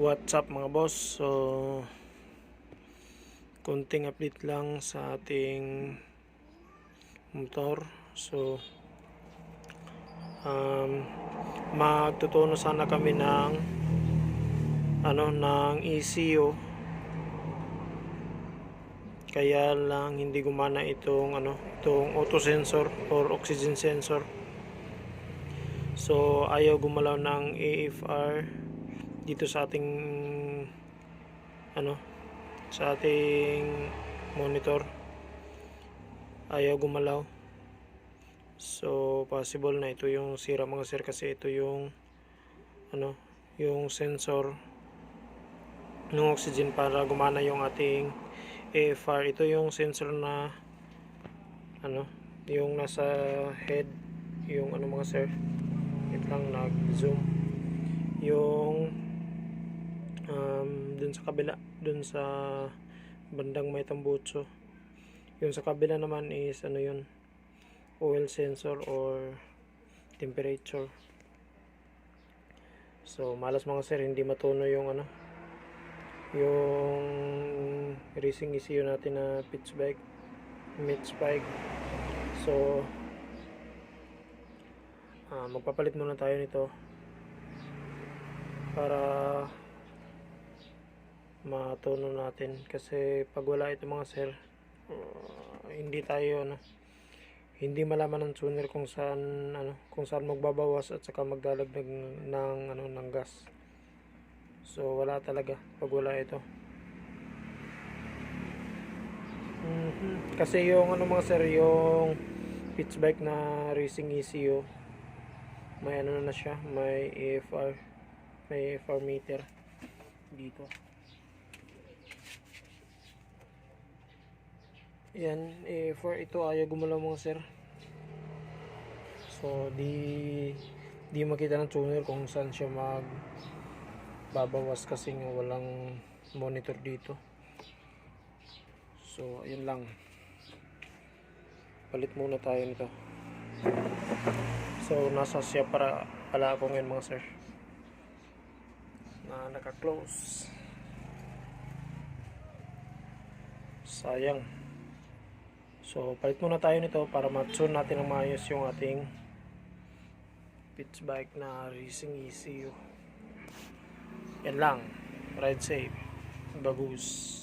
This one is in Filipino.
What's up mga boss? So, konting update lang sa ating motor. So, um, magtutuno sana kami ng ano, ng ECU. Kaya lang hindi gumana itong ano, itong auto sensor or oxygen sensor. So, ayaw gumalaw ng AFR dito sa ating ano sa ating monitor. Ayaw gumalaw. So possible na ito yung sira mga sir kasi ito yung ano yung sensor ng oxygen para gumana yung ating AFR ito yung sensor na ano yung nasa head yung ano mga sir? Wait lang nag zoom yung um, sa kabila dun sa bandang may tambutso. Yung sa kabila naman is ano yun oil sensor or temperature. So malas mga sir hindi matuno yung ano yung racing ECU natin na pitch bike mid spike so ah, magpapalit muna tayo nito para matuno natin. Kasi pag wala ito mga sir uh, hindi tayo ano hindi malaman ng tuner kung saan ano kung saan magbabawas at saka magdalagdag ng ano ng gas. So wala talaga pag wala ito. Mhm. kasi yung ano mga sir yung pitch bike na racing ECU may ano na siya may AFR may AFR meter dito yan AFR ito ayaw gumalaw mga sir. So di di makita ng tuner kung saan siya mag babawas kasi nga walang monitor dito. So ayun lang. Palit muna tayo nito. So nasa siya para pala ako ngayon mga sir. Na naka-close. Sayang. So, palit muna tayo nito para ma-tune natin ang maayos yung ating pitch bike na racing ECU. Yan lang. Ride safe. Bagus.